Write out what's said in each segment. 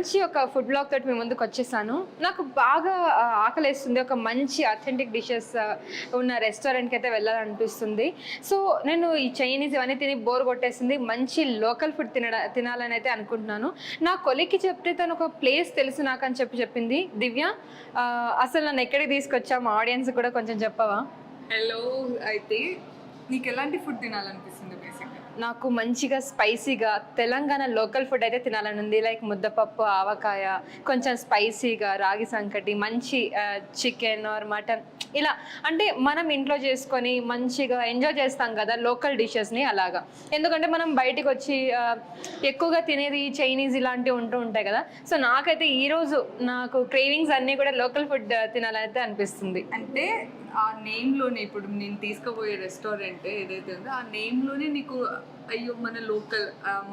మంచి ఒక food blog తోటి మీ ముందుకు వచ్చేసాను. నాకు బాగా ఆ, ఆకలేస్తుంది. ఒక మంచి అథెంటిక్ డిషెస్ ఉన్న రెస్టారెంట్కి అయితే వెళ్ళాలనిపిస్తుంది. సో నేను ఈ చైనీస్ ఇవన్నీ తిని బోర్ కొట్టేసింది. మంచి లోకల్ ఫుడ్ తినడ తినాలని అయితే అనుకుంటున్నాను. నా కొలిక్కి చెప్తే తను ఒక ప్లేస్ తెలుసు నాకు అని చెప్పి చెప్పింది. దివ్య అసలు నన్ను ఎక్కడికి తీసుకొచ్చా మా ఆడియన్స్ కూడా కొంచెం చెప్పవా? హలో అయితే నీకు ఎలాంటి ఫుడ్ తినాలనిపిస్తుంది? నాకు మంచిగా స్పైసీగా తెలంగాణ లోకల్ ఫుడ్ అయితే తినాలని ఉంది. లైక్ ముద్దపప్పు ఆవకాయ కొంచెం స్పైసీగా రాగి సంకటి మంచి చికెన్ ఆర్ మటన్ ఇలా అంటే మనం ఇంట్లో చేసుకొని మంచిగా ఎంజాయ్ చేస్తాం కదా లోకల్ డిషెస్ని అలాగా. ఎందుకంటే మనం బయటికి వచ్చి ఎక్కువగా తినేది చైనీస్ ఇలాంటివి ఉంటూ ఉంటాయి కదా. సో నాకైతే ఈరోజు నాకు క్రేవింగ్స్ అన్నీ కూడా లోకల్ ఫుడ్ తినాలని అయితే అనిపిస్తుంది. అంటే ఆ నేమ్లోనే ఇప్పుడు నేను తీసుకుపోయే రెస్టారెంట్ ఏదైతే ఉందో ఆ నేమ్లోనే నీకు అయ్యో మన లోకల్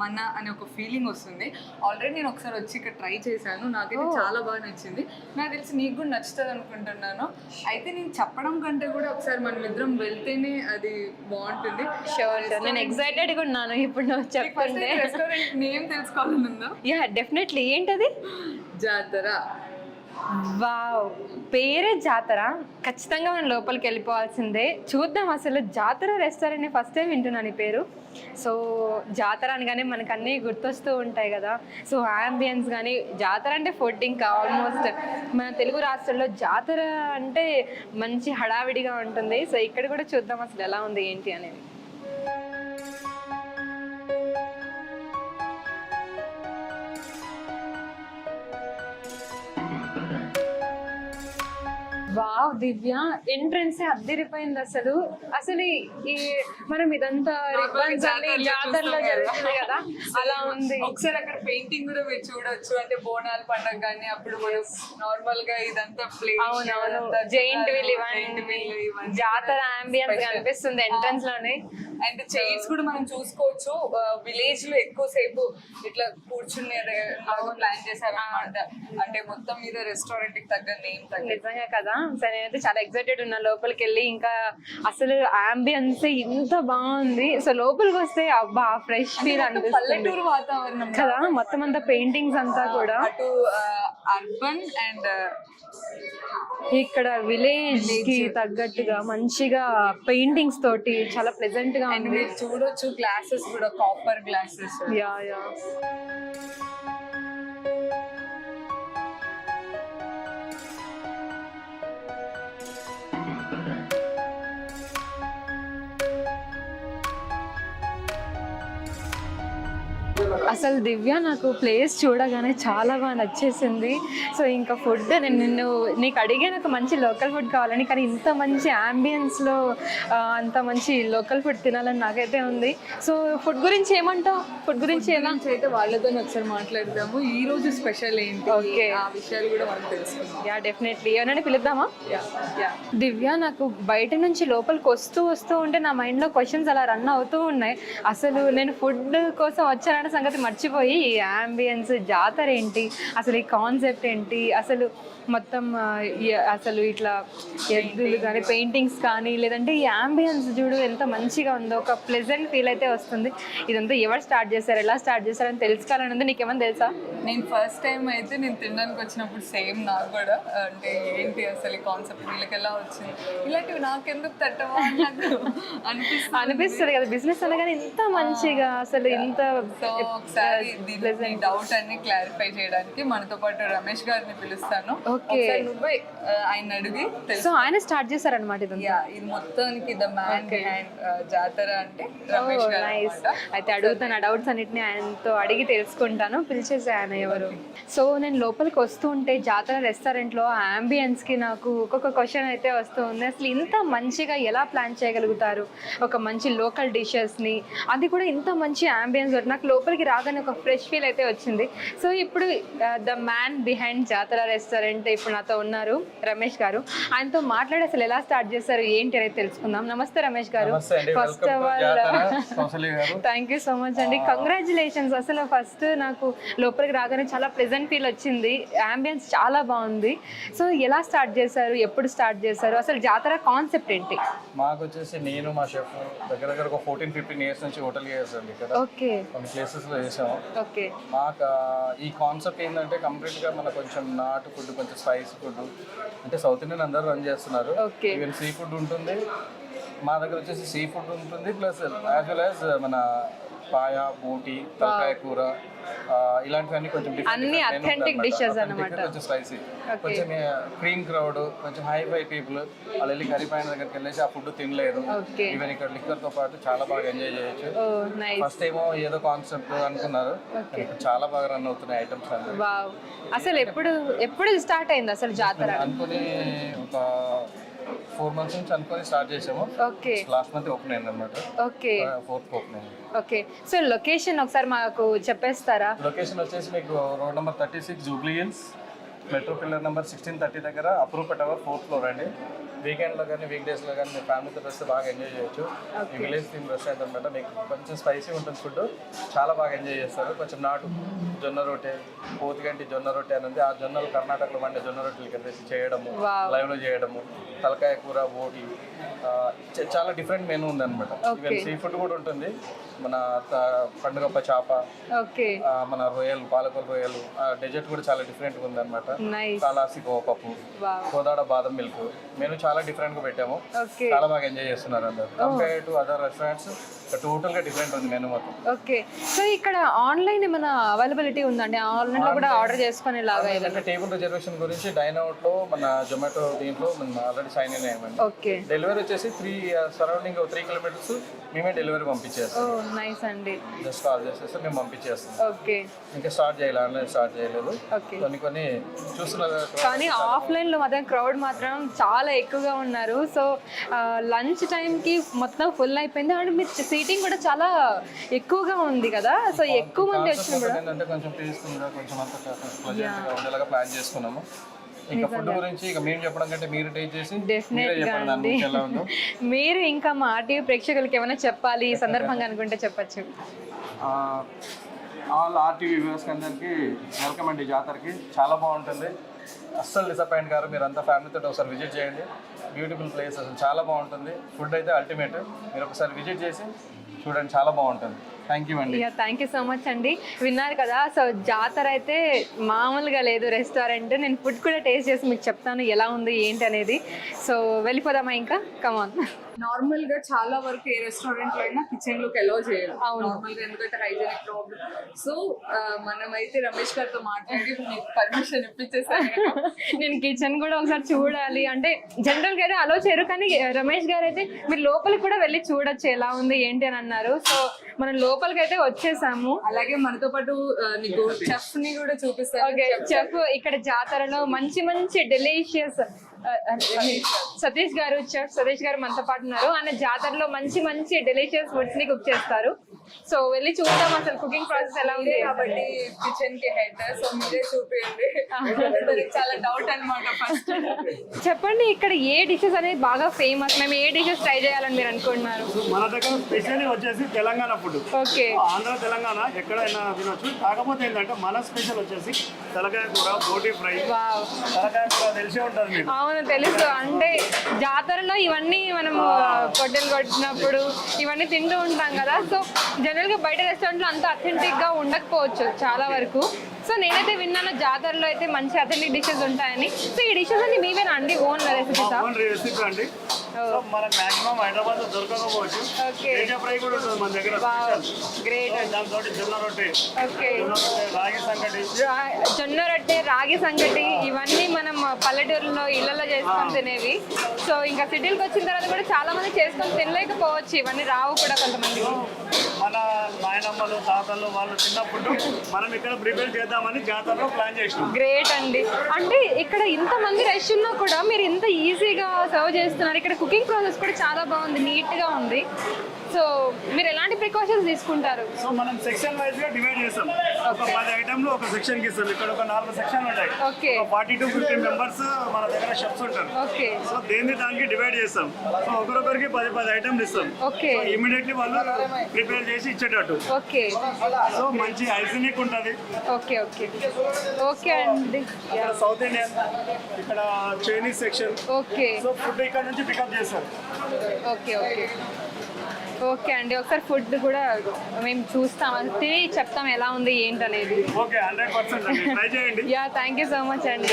మన అనే ఒక ఫీలింగ్ వస్తుంది. ఆల్రెడీ నేను ఒకసారి వచ్చి ఇక్కడ ట్రై చేశాను. నాకైతే చాలా బాగా నచ్చింది. నాకు తెలిసి నీకు కూడా నచ్చుతుంది అనుకుంటున్నాను. అయితే నేను చెప్పడం కంటే కూడా ఒకసారి మనం ఇద్దరం వెళ్తేనే అది బాగుంటుంది. నేను ఎక్సైటెడ్గా ఉన్నాను ఇప్పుడు నువ్వు చెప్తుంటే. రెస్టారెంట్ నేమ్ తెలుసుకోవాలని ఉందా? యా డెఫినెట్లీ ఏంటది? జాతర. వావ్. పేరే జాతర. ఖచ్చితంగా మనం లోపలికి వెళ్ళిపోవాల్సిందే. చూద్దాం అసలు జాతర రెస్టారెంట్ ఫస్ట్ టైం వింటున్నాను ఈ పేరు. సో జాతర అనగానే మనకు అన్నీ గుర్తొస్తూ ఉంటాయి కదా. సో ఆంబియన్స్ కానీ జాతర అంటే ఫుడ్ ఇంకా ఆల్మోస్ట్ మన తెలుగు రాష్ట్రాల్లో జాతర అంటే మంచి హడావిడిగా ఉంటుంది. సో ఇక్కడ కూడా చూద్దాం అసలు ఎలా ఉంది ఏంటి అనేది. వావ్ దివ్య. ఎంట్రన్స్ అద్దరిపోయింది అసలు. అసలు ఈ- మనం ఇదంతా అన్ని జాతరలో జరుగుతుంది కదా. అలా ఉంది. ఒకసారి అక్కడ పెయింటింగ్ కూడా మీరు చూడొచ్చు. అంటే బోనాల పండుగ కానీ అప్పుడు మనం నార్మల్గా ఇదంతా ప్లే అవునవును. జైంట్ వీల్ ఇవన్నీ జాతర అంబియన్స్ కనిపిస్తుంది ఎంట్రన్స్లోనే. అండ్ చైర్స్ కూడా మనం చూసుకోవచ్చు. విలేజ్లో ఎక్కువసేపు ఇట్లా కూర్చునే ప్లాన్ చేశారు అనమాట అంటే మొత్తం మీద రెస్టారెంట్కి తగ్గ నేమ్ నిజంగా కదా. సరే నేనైతే చాలా ఎక్సైటెడ్ ఉన్నా. లోపలికి వెళ్ళి ఇంకా అసలు అంబియన్స్ ఇంత బాగుంది. సో లోపలికి వస్తే అబ్బా ఫ్రెష్ ఫీల్ అనిపిస్తుంది. పల్లెటూరు వాతావరణం కదా మొత్తం అంతా పెయింటింగ్స్ అంతా కూడా. అటు అర్బన్ అండ్ ఇక్కడ విలేజ్కి తగ్గట్టుగా మంచిగా పెయింటింగ్స్ తోటి చాలా ప్లెజెంట్గా ఉంది. మీరు చూడొచ్చు గ్లాసెస్ కూడా కాపర్ గ్లాసెస్ యా యా అసలు దివ్య నాకు ప్లేస్ చూడగానే చాలా బాగా నచ్చేసింది. సో ఇంకా ఫుడ్ నేను నిన్ను నీకు అడిగే నాకు మంచి లోకల్ ఫుడ్ కావాలని కానీ ఇంత మంచి అంబియన్స్లో అంత మంచి లోకల్ ఫుడ్ తినాలని నాకైతే ఉంది. సో ఫుడ్ గురించి ఏమంటావు? ఫుడ్ గురించి ఎలా? అయితే వాళ్ళతో ఒకసారి మాట్లాడదాము. ఈ రోజు స్పెషల్ ఏంటి? Okay. ఆ విషయాలు కూడా మనం తెలుసుకుందాం. యా డెఫినెట్లీ ఏమన్నా పిలుద్దామా? దివ్య నాకు బయట నుంచి లోపలికి వస్తూ వస్తూ ఉంటే నా మైండ్లో క్వశ్చన్స్ అలా రన్ అవుతూ ఉన్నాయి. అసలు నేను ఫుడ్ కోసం వచ్చానన్న సంగతి మర్చిపోయి ఈ అంబియన్స్ జాతర ఏంటి? అసలు ఈ కాన్సెప్ట్ ఏంటి? అసలు మొత్తం అసలు ఇట్లా ఎద్దులు కానీ పెయింటింగ్స్ కానీ లేదంటే ఈ అంబియన్స్ చూడు ఎంత మంచిగా ఉందో ఒక ప్లెజెంట్ ఫీల్ అయితే వస్తుంది. ఇదంతా ఎవరు స్టార్ట్ చేశారు? ఎలా స్టార్ట్ చేశారని తెలుసుకోవాలని ఉంది నీకేమైనా తెలుసా? నేను ఫస్ట్ టైం అయితే నేను తినడానికి వచ్చినప్పుడు సేమ్ నాకు కూడా. అంటే ఏంటి అసలు ఈ కాన్సెప్ట్ వీళ్ళకి ఎలా వచ్చింది? ఇలాంటివి నాకెందుకు తట్టవా అని నాకు అనిపిస్తుంది. అనిపిస్తుంది కదా. బిజినెస్ అనగానే ఇంత మంచిగా అసలు ఇంత ఒకసారి దీని డౌట్ అన్ని క్లారిఫై చేయడానికి మనతో పాటు రమేష్ గారిని పిలుస్తాను. ఒకసారి నువ్వే ఆయన అడిగి సో ఆయన స్టార్ట్ చేశారనమాట ఇదంతా. యా ఇది మొత్తానికి ద మ్యాన్ బిహైండ్ జాతర అంటే రమేష్ గారు అన్నమాట. అయితే అడుగుతాను ఆ డౌట్స్ అన్నిటిని ఆయనతో అడిగి తెలుసుకుంటాను. పిలిచేసే ఆయన ఎవరు? సో నేను లోపలికి వస్తూ ఉంటే జాతర రెస్టారెంట్లో ambience కి నాకు ఒక్కొక్క క్వశ్చన్ అయితే వస్తూ ఉంది. అసలు ఇంత మంచిగా ఎలా ప్లాన్ చేయగలుగుతారు? ఒక మంచి లోకల్ డిషెస్ని అది కూడా ఇంత మంచి అంబియన్స్ నాకు లోపలికి రాగానే ఒక ఫ్రెష్ ఫీల్ అయితే వచ్చింది. సో ఇప్పుడు the man behind Jathara restaurant ఇప్పుడు నాతో ఉన్నారు రమేష్ గారు. ఆయనతో మాట్లాడి అసలు ఎలా స్టార్ట్ చేశారు ఏంటి అనేది తెలుసుకుందాం. నమస్తే Ramesh garu. First of all thank you so much అండి. కంగ్రాచులేషన్స్ అసలు ఫస్ట్ నాకు లోపలికి రాగానే చాలా ప్లెజెంట్ ఫీల్ వచ్చింది. అంబియన్స్ చాలా బాగుంది. సో ఎలా స్టార్ట్ చేశారు ఎప్పుడు స్టార్ట్ చేశారు అసలు జాతర కాన్సెప్ట్ ఏంటి? మాకు వచ్చేసి నేను మా షెఫ్ దగ్గర దగ్గర ఒక ఫోర్టీన్ ఫిఫ్టీన్ ఇయర్స్ నుంచి హోటల్ చేస్తాను ఓకే కొన్ని ప్లేసెస్లో చేసాము ఓకే. మాకు ఈ కాన్సెప్ట్ ఏంటంటే కంప్లీట్గా మన కొంచెం నాటు ఫుడ్ కొంచెం స్పైసీ ఫుడ్ అంటే సౌత్ ఇండియన్ అందరూ రన్ చేస్తున్నారు. ఓకే. ఈవెన్ సీ ఫుడ్ ఉంటుంది. మా దగ్గర వచ్చేసి సీ ఫుడ్ ఉంటుంది ప్లస్ యాజ్ వెల్ యాజ్ మన పాయ బూటి తలకాయ కూర ఇలాంటివన్నీ కొంచెం అన్ని dishes Authentic, అన్నమాట. కొంచెం స్పైసీ. కొంచెం క్రీమ్ క్రౌడ్ కొంచెం హై ఫై పీపుల్ వాళ్ళు వెళ్ళి కర్రీ దగ్గరికి వెళ్ళేసి ఆ ఫుడ్ తినలేరు. ఓకే ఈవెన్ ఇక్కడ liquor తో పాటు చాలా బాగా ఎంజాయ్ చేయొచ్చు. ఫస్ట్ ఏమో ఏదో కాన్సెప్ట్ అనుకున్నారు. చాలా బాగా రన్ అవుతున్నాయి ఐటమ్స్ అసలు ఎప్పుడు ఎప్పుడు స్టార్ట్ అయింది అసలు జాతర? అనుకుని ఒక ఫోర్ మంత్స్ నుంచి అనుకొని స్టార్ట్ చేసాము. ఓకే. లాస్ట్ మంత్ ఓపెన్ అయింది అనమాట ఓకే. ఫోర్త్ ఓపెన్ అయింది. ఓకే. సో లొకేషన్ ఒకసారి మాకు చెప్పేస్తారా? లొకేషన్ వచ్చేసి మీకు road number thirty six Jubilee Hills metro pillar number sixteen thirty దగ్గర అప్రూవ్ టవర్ ఫోర్త్ ఫ్లోర్ అండి. వీకెండ్లో కానీ వీక్ డేస్లో కానీ మీ ఫ్యామిలీతో వస్తే బాగా ఎంజాయ్ చేయొచ్చు. ఈ విలేజ్ థీమ్ రెస్టారెంట్ అనమాట మీకు కొంచెం స్పైసీ ఉంటుంది ఫుడ్ చాలా బాగా ఎంజాయ్ చేస్తారు. కొంచెం నాటు జొన్న రొట్టె పోతిగంటి జొన్న రొట్టె అనేది ఆ జొన్నలు కర్ణాటకలో వండే జొన్న రొట్టెలు తెచ్చి చేయడము. లైవ్లో చేయడము తలకాయ కూర బోటి చాలా different menu Okay. Even seafood కూడా ఉంటుంది. మన పండుగప్ప చేప మన రొయ్యలు పాలకూర రొయ్యలు డెజర్ట్ కూడా చాలా డిఫరెంట్ ఉంది అనమాట కాలాసి పప్పు వావ్. కోదాడ బాదం మిల్క్ మెనూ చాలా డిఫరెంట్గా పెట్టాము. చాలా బాగా ఎంజాయ్ చేస్తున్నారు అందరు. కంపేర్ టు అదర్ రెస్టారెంట్స్ టోటల్గా డిఫరెంట్ ఉంది మెనూ మొత్తం. ఓకే సో ఇక్కడ ఆన్లైన్ ఏమైనా అవైలబిలిటీ ఉందండి? ఆన్లైన్లో కూడా ఆర్డర్ చేసుకునే లాగా టేబుల్ రిజర్వేషన్ గురించి డైన్ అవుట్లో మన జొమాటో దీంట్లో మనం ఆల్రెడీ సైన్ ఇన్ అయ్యామండి. ఓకే డెలివరీ వచ్చేసి త్రీ సరౌండింగ్ త్రీ కిలోమీటర్స్ మేమే డెలివరీ పంపించేస్తాం. నైస్ అండి. జస్ట్ కాల్ చేసేస్తే మేము పంపించేస్తాం. ఓకే ఇంకా స్టార్ట్ చేయాలి ఆన్లైన్ స్టార్ట్ చేయలేదు. కొన్ని కొన్ని చూస్తున్నారు కానీ ఆఫ్లైన్లో మాత్రం క్రౌడ్ మాత్రం చాలా ఎక్కువగా ఉన్నారు. సో లంచ్ టైంకి మొత్తం ఫుల్ అయిపోయింది. అండ్ మీ సీటింగ్ కూడా చాలా ఎక్కువగా ఉంది కదా? సో ఎక్కువ మంది వచ్చినప్పుడు కొంచెం కొంచెం ప్లాన్ చేసుకున్నాము. ఇంకా ఫుడ్ గురించి ఇక మేము చెప్పడం కంటే మీరు టేస్ట్ చేసి మీరే ఇంకా మా ఆర్టీవీ ప్రేక్షకులకి ఏమైనా చెప్పాలి? ఈ సందర్భంగా అనుకుంటే చెప్పచ్చు. ఆల్ ఆర్టీవీ వ్యూవర్స్ అందరికి వెల్కమ్ అండి జాతరకి. చాలా బాగుంటుంది. అస్సలు డిసప్పాయింట్ గారు మీరు అంతా ఫ్యామిలీతో ఒకసారి విజిట్ చేయండి. బ్యూటిఫుల్ ప్లేస్ అసలు. చాలా బాగుంటుంది. ఫుడ్ అయితే అల్టిమేట్ మీరు ఒకసారి విజిట్ చేసి చూడండి చాలా బాగుంటుంది. థ్యాంక్ యూ అండి. థ్యాంక్ యూ సో మచ్ అండి. విన్నారు కదా సో జాతర అయితే మామూలుగా లేదు రెస్టారెంట్. నేను ఫుడ్ కూడా టేస్ట్ చేసి మీకు చెప్తాను ఎలా ఉంది ఏంటి అనేది. సో వెళ్ళిపోదామా ఇంకా? కమాన్ నార్మల్గా చాలా వరకు ఏ రెస్టారెంట్లో అయినా కిచెన్లోకి అలౌ చేయాలి అవును. నార్మల్గా ఎందుకంటే హైజీనిక్ ప్రాబ్లం సో మనమైతే రమేష్ గారితో మాట్లాడి మీకు పర్మిషన్ ఇప్పించేసాను నేను కిచెన్ కూడా ఒకసారి చూడాలి. అంటే జనరల్గా అయితే అలో చేయరు కానీ రమేష్ గారు అయితే మీరు లోపలికి కూడా వెళ్ళి చూడొచ్చు ఎలా ఉంది ఏంటి అని అన్నారు. సో మనం లోపలికి అయితే వచ్చేసాము. అలాగే మనతో పాటు నీకు చెఫ్ని కూడా చూపిస్తాను చెఫ్ ఇక్కడ జాతరలో మంచి మంచి డెలిషియస్ సతీష్ గారు చెఫ్ సతీష్ గారు మనతో పాటు ఉన్నారు. ఆయన జాతరలో మంచి మంచి డెలిషియస్ ఫుడ్స్ని కుక్ చేస్తారు. సో వెళ్ళి చూద్దాం అసలు కుకింగ్ ప్రాసెస్ ఎలా ఉంది. కాబట్టి కిచెన్కి హెడ్ సో మీరే చూపించండి చాలా డౌట్ అన్నమాట ఫస్ట్ చెప్పండి ఇక్కడ ఏ డిషెస్ అనేది బాగా ఫేమస్ మేము ఏ డిషెస్ ట్రై చేయాలని మీరు అనుకుంటున్నారు? మన దగ్గర స్పెషల్ వచ్చేసి తెలంగాణ ఫుడ్ ఓకే. ఆంధ్ర తెలంగాణ ఎక్కడైనా తినొచ్చు. కాకపోతే ఏంటంటే మన స్పెషల్ వచ్చేసి తలకాయ కూర బోటి ఫ్రై. వావ్. తలకాయ కూర తెలిసే ఉంటుంది మీకు. అవును తెలుసు. అంటే జాతరలో ఇవన్నీ మనము పొట్టెలు కొట్టినప్పుడు ఇవన్నీ తింటూ ఉంటాం కదా. సో జనరల్గా బయట రెస్టారెంట్లో అంత అథెంటిక్గా ఉండకపోవచ్చు చాలా వరకు. సో నేనైతే విన్నాను జాతరలో అయితే మంచి అథెంటిక్ డిషెస్ ఉంటాయని. సో ఈ డిషెస్ అన్ని మీవేనా అండి? ఓన్ రెసిపీసా రెసిపీ అండి. సో మనకు మాక్సిమం హైదరాబాద్లో దొరకకపోవచ్చు ఓకే తేజ ఫ్రై కూడా ఉంటుంది మన దగ్గర గ్రేట్ దాంతో జొన్న రొట్టె. రాగి సంగటి. జొన్న రొట్టె రాగి సంగటి ఇవన్నీ మనం పల్లెటూరులో ఇళ్ళలో చేసుకొని తినేవి. సో ఇంకా సిటీలకు వచ్చిన తర్వాత కూడా చాలా మంది చేసుకొని తినలేకపోవచ్చు. ఇవన్నీ రావు కూడా కొంతమందికి. మన నాయనమ్మలు తాతలు వాళ్ళు చిన్నప్పుడు మనం ఇక్కడ ప్రిపేర్ చేద్దామని జాతరలో ప్లాన్ చేసినాం. గ్రేట్ అండి. అంటే ఇక్కడ ఇంత మంది రష్ ఉన్నా కూడా మీరు ఇంత ఈజీగా సర్వ్ చేస్తున్నారు. ఇక్కడ కుకింగ్ ప్రాసెస్ కూడా చాలా బాగుంది నీట్గా ఉంది. సో మీరు ఎలాంటి ప్రికాషన్స్ తీసుకుంటారు? సో మనం సెక్షన్ వైజ్గా డివైడ్ చేస్తాం. ఒక పది ఐటమ్లు ఒక సెక్షన్కి ఇస్తాం. ఇక్కడ ఒక నాలుగు సెక్షన్ ఉంటాయి. Okay forty to fifty members మన దగ్గర షెఫ్స్ ఉంటారు. ఓకే సో దేన్ని దానికి డివైడ్ చేస్తాం. సో ఒకరొకరికి పది పది ఐటమ్లు ఇస్తాం. ఓకే సో ఇమీడియట్లీ వాళ్ళు ప్రిపేర్ చేసి ఇచ్చేటట్టు. ఓకే సో మంచి హైజీనిక్ ఉంటుంది. ఓకే ఓకే ఓకే అండి సౌత్ ఇండియన్ ఇక్కడ Chinese section okay so food ఇక్కడ నుంచి పికప్ చేస్తారు. ఓకే ఓకే ఓకే అండి ఒకసారి ఫుడ్ కూడా మేము చూస్తాం తిని చెప్తాం ఎలా ఉంది ట్రై చేయండి. Yeah thank you so much అండి.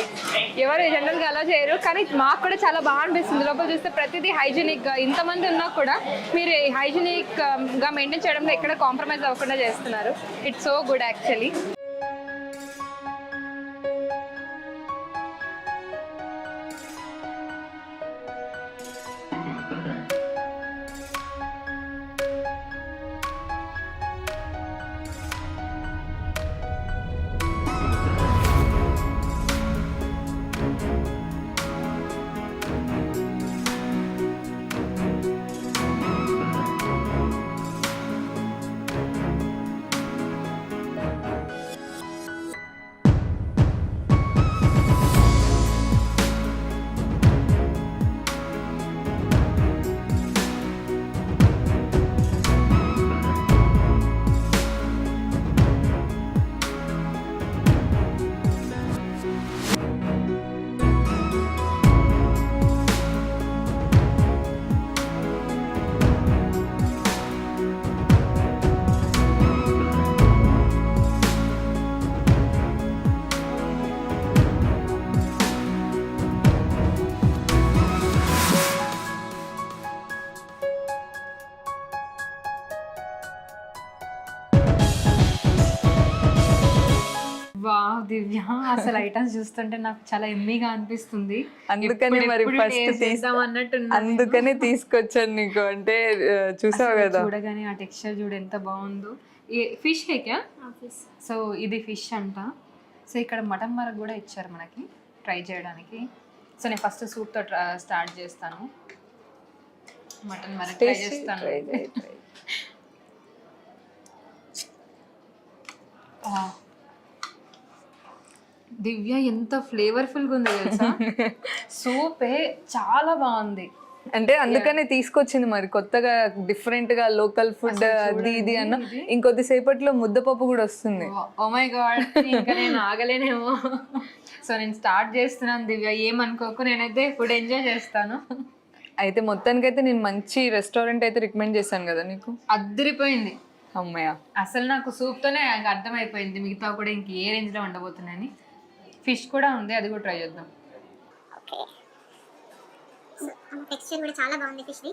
ఎవరు జనరల్గా అలా చేయరు కానీ మాకు కూడా చాలా బాగా అనిపిస్తుంది. లోపల చూస్తే ప్రతిదీ హైజీనిక్గా ఇంతమంది ఉన్నా కూడా మీరు హైజీనిక్గా మెయింటైన్ చేయడంలో ఎక్కడ కాంప్రమైజ్ అవ్వకుండా చేస్తున్నారు. It's so good actually items చూస్తుంటే నాకు చాలా ఎమ్మీగా అనిపిస్తుంది. అందుకనే మరి ఫస్ట్ అన్నట్టు. అందుకనే తీసుకొచ్చాను నీకు. అంటే చూసావు కదా? చూడగానే ఆ టెక్స్చర్ చూడు ఎంత బాగుందో. ఫిష్ కేకా సో ఇది ఫిష్ అంట. సో ఇక్కడ మటన్ మరక్ కూడా ఇచ్చారు మనకి ట్రై చేయడానికి. సో నేను ఫస్ట్ సూప్తో స్టార్ట్ చేస్తాను. మటన్ మరక్ ట్రై చేస్తాను. ఆ. దివ్య ఎంత ఫ్లేవర్ఫుల్గా ఉంది తెలుసా? సూపే చాలా బాగుంది. అంటే అందుకనే తీసుకొచ్చింది మరి కొత్తగా డిఫరెంట్గా లోకల్ ఫుడ్ అది ఇది అన్న. ఇంకొద్ది సేపట్లో ముద్దపప్పు కూడా వస్తుంది. ఓ మై గాడ్ ఇంకా నేను ఆగలేనేమో. సో నేను స్టార్ట్ చేస్తున్నాను దివ్య ఏమనుకోకు నేనైతే ఫుడ్ ఎంజాయ్ చేస్తాను. అయితే మొత్తానికైతే నేను మంచి రెస్టారెంట్ అయితే రికమెండ్ చేశాను కదా నీకు? అద్దరిపోయింది. అమ్మయ్య. అసలు నాకు సూప్తోనే అర్థమైపోయింది మిగతా కూడా ఇంక ఏ రేంజ్లో ఉండబోతున్నాయని ఫిష్ కూడా ఉంది అది కూడా ట్రై చేద్దాం. ఓకే. టెక్స్చర్ కూడా చాలా బాగుంది ఫిష్ది.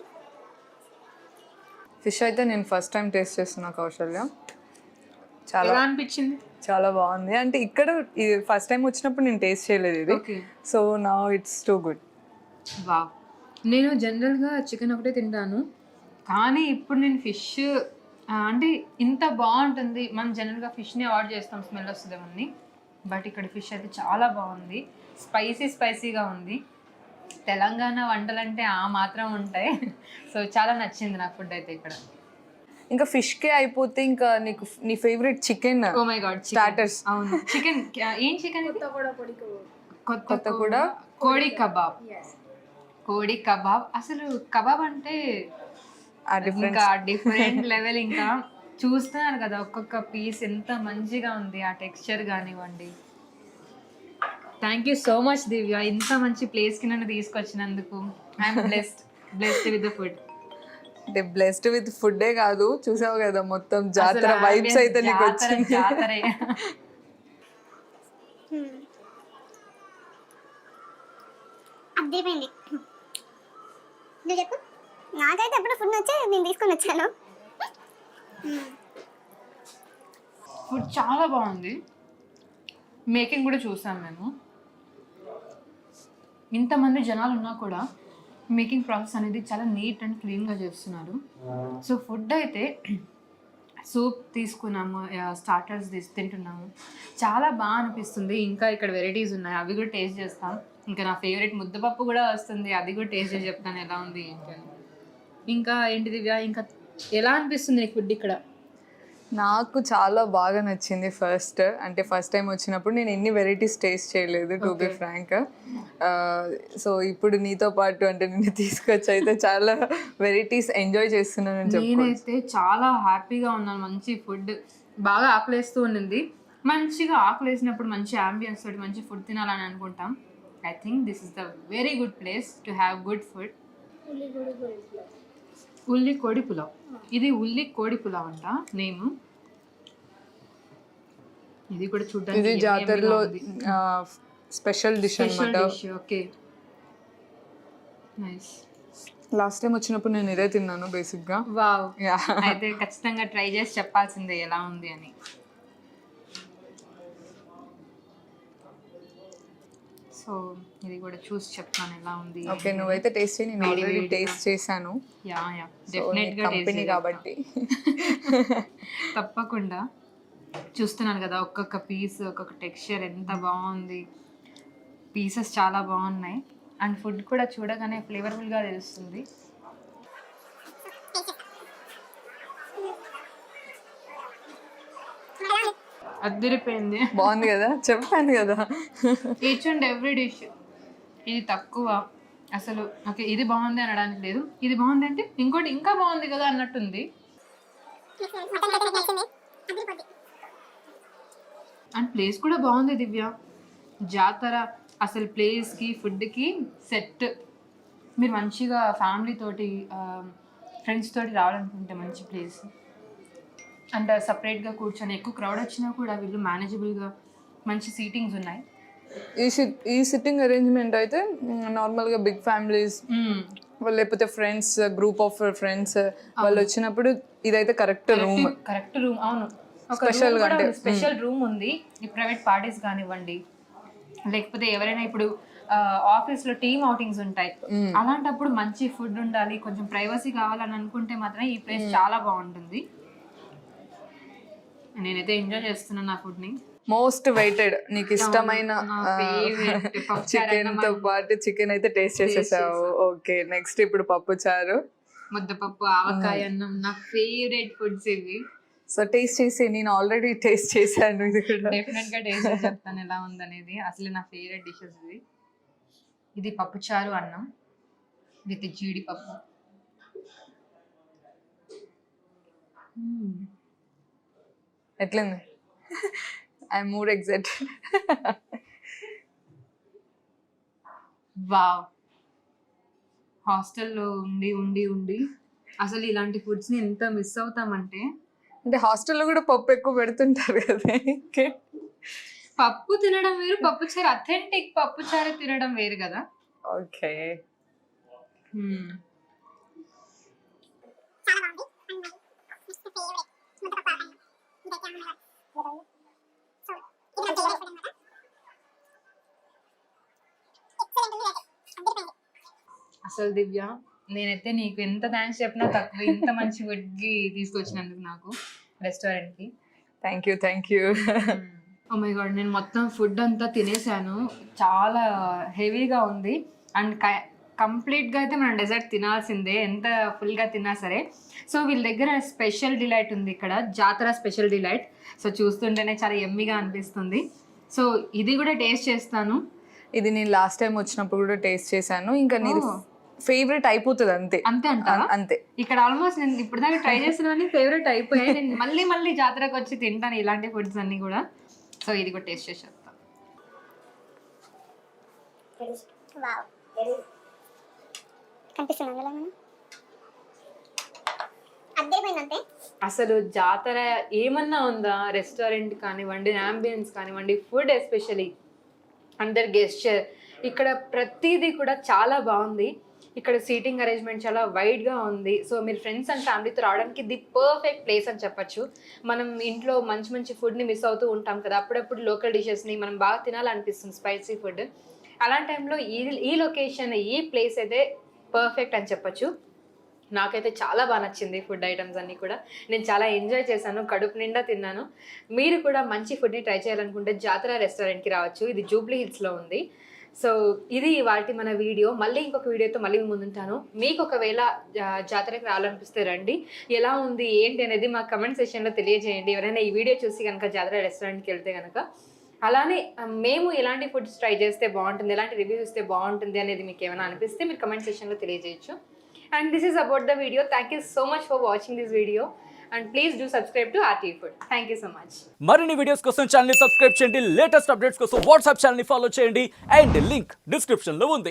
ఫిష్ అయితే నేను ఫస్ట్ టైం టేస్ట్ చేస్తున్నా కౌశల్య. చాలా అనిపించింది? చాలా బాగుంది. అంటే ఇక్కడ ఫస్ట్ టైం వచ్చినప్పుడు నేను టేస్ట్ చేయలేదు ఇది. సో నా ఇట్స్ టూ గుడ్ వా నేను జనరల్గా చికెన్ ఒకటే తింటాను. కానీ ఇప్పుడు నేను ఫిష్ అంటే ఇంత బాగుంటుంది. మనం జనరల్గా ఫిష్ని ఆర్డర్ చేస్తాం స్మెల్ వస్తుందేమని బట్ ఇక్కడ ఫిష్ అయితే చాలా బాగుంది. స్పైసీ స్పైసీగా ఉంది. తెలంగాణ వంటలంటే ఆ మాత్రం ఉంటాయి. సో చాలా నచ్చింది నా ఫుడ్ అయితే ఇక్కడ. ఇంకా ఫిష్ కే అయిపోతే ఇంకా నీకు నీ favourite chicken oh my god Starters. అవును. చికెన్ ఏం చికెన్ కొత్త కొత్త కూడా? కోడి కబాబ్. కోడి కబాబ్. అసలు కబాబ్ అంటే ఇంకా డిఫరెంట్ లెవెల్ ఇంకా. చూస్తున్నారు కదా ఒక్కొక్క పీస్ ఎంత మంచిగా ఉంది ఆ టెక్స్చర్ కానివ్వండి. Thank you so much Divya ఇంత మంచి ప్లేస్కి నన్ను తీసుకొచ్చినందుకు. I'm blessed blessed with the food అంటే బ్లెస్డ్ విత్ ఫుడ్ కాదు చూసావు కదా మొత్తం జాతర వైబ్స్ అయితే నీకు వచ్చింది. జాతరే. అద్దరిపోయింది నువ్వు చెప్పు. నాకైతే ఎప్పుడు ఫుడ్ వచ్చే నేను తీసుకొని వచ్చాను. ఫుడ్ చాలా బాగుంది. మేకింగ్ కూడా చూసాం మేము. ఇంతమంది జనాలు ఉన్నా కూడా మేకింగ్ ప్రాసెస్ అనేది చాలా నీట్ అండ్ క్లీన్గా చేస్తున్నారు. సో ఫుడ్ అయితే సూప్ తీసుకున్నాము స్టార్టర్స్ తీసి తింటున్నాము. చాలా బాగా అనిపిస్తుంది. ఇంకా ఇక్కడ వెరైటీస్ ఉన్నాయి. అవి కూడా టేస్ట్ చేస్తాం. ఇంకా నా ఫేవరెట్ ముద్దపప్పు కూడా వస్తుంది. అది కూడా టేస్ట్ చేసి చెప్తాను. ఎలా ఉంది ఇంకా ఏంటి దివ్య ఇంకా ఎలా అనిపిస్తుంది నీకు ఫుడ్ ఇక్కడ? నాకు చాలా బాగా నచ్చింది ఫస్ట్ అంటే ఫస్ట్ టైం వచ్చినప్పుడు నేను ఎన్ని వెరైటీస్ టేస్ట్ చేయలేదు టు బి ఫ్రాంక్ సో ఇప్పుడు నీతో పాటు అంటే నిన్ను తీసుకొచ్చి అయితే చాలా వెరైటీస్ ఎంజాయ్ చేస్తున్నానని చెప్పు నేనైతే చాలా హ్యాపీగా ఉన్నాను మంచి ఫుడ్ బాగా ఆకలేస్తూ ఉండింది. మంచిగా ఆకలేసినప్పుడు మంచి అంబియన్స్ తోటి మంచి ఫుడ్ తినాలని అనుకుంటాం. I think this is the very good place to have good food ఉల్లి కోడి పులావ్. ఇది ఉల్లి కోడి పులావ్ అంట నేమ్. ఇది కూడా చూడడానికి ఇది జాతరలో గా. Special dish dish okay. Nice. Last time వచ్చినప్పుడు నేను ఇదే తిన్నాను బేసిక్గా. వావ్. యా. అయితే ఖచ్చితంగా ట్రై చేసి చెప్పాల్సిందే ఎలా ఉంది అని. సో ఇది కూడా చూసి చెప్తాను ఎలా ఉంది ఓకే నువ్వైతే టేస్ట్ చేయి. నేను ఆల్రెడీ. టేస్ట్ చేశాను. Yeah yeah. డెఫినెట్గా కంపెనీ కాబట్టి. తప్పకుండా. చూస్తున్నాను కదా ఒక్కొక్క పీస్ ఒక్కొక్క టెక్స్చర్ ఎంత బాగుంది. పీసెస్ చాలా బాగున్నాయి. అండ్ ఫుడ్ కూడా చూడగానే ఫ్లేవర్ఫుల్గా తెలుస్తుంది. అద్దరిపోయింది బాగుంది కదా? చెప్పాను కదా. Each and every dish. ఇది తక్కువ. అసలు ఓకే ఇది బాగుంది అనడానికి లేదు. ఇది బాగుంది అంటే ఇంకోటి ఇంకా బాగుంది కదా అన్నట్టుంది. అండ్ ప్లేస్ కూడా బాగుంది దివ్య. జాతర అసలు ప్లేస్కి ఫుడ్కి సెట్. మీరు మంచిగా ఫ్యామిలీ తోటి ఫ్రెండ్స్ తోటి రావాలనుకుంటే మంచి ప్లేస్. అండ్ సపరేట్గా కూర్చొని ఎక్కువ క్రౌడ్ వచ్చినా కూడా వీళ్ళు మేనేజబుల్గా మంచి సీటింగ్స్ ఉన్నాయి. ఈ ఈ సిట్టింగ్ అరేంజ్మెంట్ అయితే నార్మల్గా బిగ్ ఫ్యామిలీస్ లేకపోతే ఫ్రెండ్స్ గ్రూప్ ఆఫ్ ఫ్రెండ్స్ వాళ్ళు వచ్చినప్పుడు ఇదైతే కరెక్ట్ రూమ్ కరెక్ట్ రూమ్ అవును. గా అంటే, స్పెషల్ రూమ్ ఉంది. ఈ ప్రైవేట్ పార్టీస్ కానివ్వండి లేకపోతే ఎవరైనా ఇప్పుడు ఆఫీస్లో టీమ్ అవుటింగ్స్ ఉంటాయి. అలాంటప్పుడు మంచి ఫుడ్ ఉండాలి కొంచెం ప్రైవసీ కావాలని అనుకుంటే మాత్రం ఈ ప్లేస్ చాలా బాగుంటుంది. నేనైతే ఎంజాయ్ చేస్తున్నాను నా ఫుడ్ని. మోస్ట్ వెయిటెడ్ నీకు ఇష్టమైన చికెన్తో పాటు చికెన్ అయితే టేస్ట్ చేసేసావు. ఓకే నెక్స్ట్ ఇప్పుడు పప్పు చారు. ముద్దపప్పు ఆవకాయ అన్నం నా ఫేవరెట్ ఫుడ్స్ ఇవి. సో టేస్ట్ చేసి నేను ఆల్రెడీ టేస్ట్ చేశాను ఇది కూడా. డెఫినెట్గా టేస్ట్ చెప్తాను ఎలా ఉందనేది. అసలు నా ఫేవరెట్ డిషెస్ ఇది ఇది పప్పుచారు అన్నం విత్ జీడిపప్పు. ఎట్లుంది? I mood excite. వావ్. హాస్టల్లో ఉండి ఉండి ఉండి. అసలు ఇలాంటి ఫుడ్స్ని ఎంత మిస్ అవుతామంటే అంటే హాస్టల్లో కూడా పప్పు ఎక్కువ పెడుతుంటారు కదా. పప్పు తినడం వేరు పప్పుచారు అథెంటిక్ పప్పుచారు తినడం వేరు కదా. ఓకే. చాలా బాగుంది. అండ్ నెక్స్ట్ ఫేవరెట్ ముద్దపప్పు అసలు దివ్య నేనైతే నీకు ఎంత థ్యాంక్స్ చెప్పినా తక్కువ ఇంత మంచి ఫుడ్కి తీసుకొచ్చినందుకు నాకు రెస్టారెంట్కి thank you thank you my god నేను మొత్తం ఫుడ్ అంతా తినేసాను. చాలా హెవీగా ఉంది. అండ్ కంప్లీట్గా అయితే మనం డెజర్ట్ తినాల్సిందే ఎంత ఫుల్గా తిన్నా సరే. సో వీళ్ళ దగ్గర స్పెషల్ డిలైట్ ఉంది ఇక్కడ జాతర స్పెషల్ డిలైట్. సో చూస్తుంటేనే చాలా ఎమ్మిగా అనిపిస్తుంది. సో ఇది కూడా టేస్ట్ చేస్తాను. ఇది నేను లాస్ట్ టైం వచ్చినప్పుడు కూడా టేస్ట్ చేశాను. ఇంకా Oh. ఫేవరెట్ అయిపోతుంది అంతే. అంతే అంతే. ఇక్కడ ఆల్మోస్ట్ నేను ఇప్పుడు దాకా ట్రై చేసిన ఫేవరెట్ అయిపోయాయి. నేను మళ్ళీ మళ్ళీ జాతరకు వచ్చి తింటాను ఇలాంటి ఫుడ్స్ అన్ని కూడా. సో ఇది కూడా టేస్ట్ చేసి చెప్తాను వావ్ కనిపిస్తుంది అందులో మనం అంతే అసలు జాతర ఏమన్నా ఉందా? రెస్టారెంట్ కానివ్వండి అంబియన్స్ కానివ్వండి ఫుడ్ ఎస్పెషలీ. అందర్ గెస్చర్ ఇక్కడ ప్రతిదీ కూడా చాలా బాగుంది. ఇక్కడ సీటింగ్ అరేంజ్మెంట్ చాలా వైడ్గా ఉంది. సో మీరు ఫ్రెండ్స్ అండ్ ఫ్యామిలీతో రావడానికి ది పర్ఫెక్ట్ ప్లేస్ అని చెప్పొచ్చు. మనం ఇంట్లో మంచి మంచి ఫుడ్ని మిస్ అవుతూ ఉంటాం కదా అప్పుడప్పుడు లోకల్ డిషెస్ని మనం బాగా తినాలనిపిస్తుంది స్పైసీ ఫుడ్ అలాంటి టైంలో ఈ ఈ లొకేషన్ ఈ ప్లేస్ అయితే పర్ఫెక్ట్ అని చెప్పొచ్చు. నాకైతే చాలా బాగా నచ్చింది ఫుడ్ ఐటమ్స్ అన్నీ కూడా. నేను చాలా ఎంజాయ్ చేశాను కడుపు నిండా తిన్నాను. మీరు కూడా మంచి ఫుడ్ని ట్రై చేయాలనుకుంటే జాతర రెస్టారెంట్కి రావచ్చు. ఇది జూబ్లీ హిల్స్లో ఉంది. సో ఇది వాటి మన వీడియో. మళ్ళీ ఇంకొక వీడియోతో మళ్ళీ ముందుంటాను. మీకు ఒకవేళ జాతరకు జాతరకి రావాలనిపిస్తే రండి. ఎలా ఉంది ఏంటి అనేది మా కమెంట్ సెషన్లో తెలియజేయండి. ఎవరైనా ఈ వీడియో చూసి కనుక జాతర రెస్టారెంట్కి వెళ్తే కనుక అలానే మేము ఎలాంటి ఫుడ్స్ ట్రై చేస్తే బాగుంటుంది ఎలాంటి రివ్యూస్ ఇస్తే బాగుంటుంది అనేది మీకు ఏమైనా అనిపిస్తే మీరు కమెంట్ సెక్షన్లో తెలియజేయచ్చు. And this is about the video thank you so much for watching this video and please do subscribe to RT food thank you so much మరిన్ని వీడియోస్ కోసం ఛానల్ సబ్స్క్రైబ్ చేయండి. లేటెస్ట్ అప్డేట్స్ కోసం WhatsApp channel follow చేయండి. And link డిస్క్రిప్షన్లో ఉంది.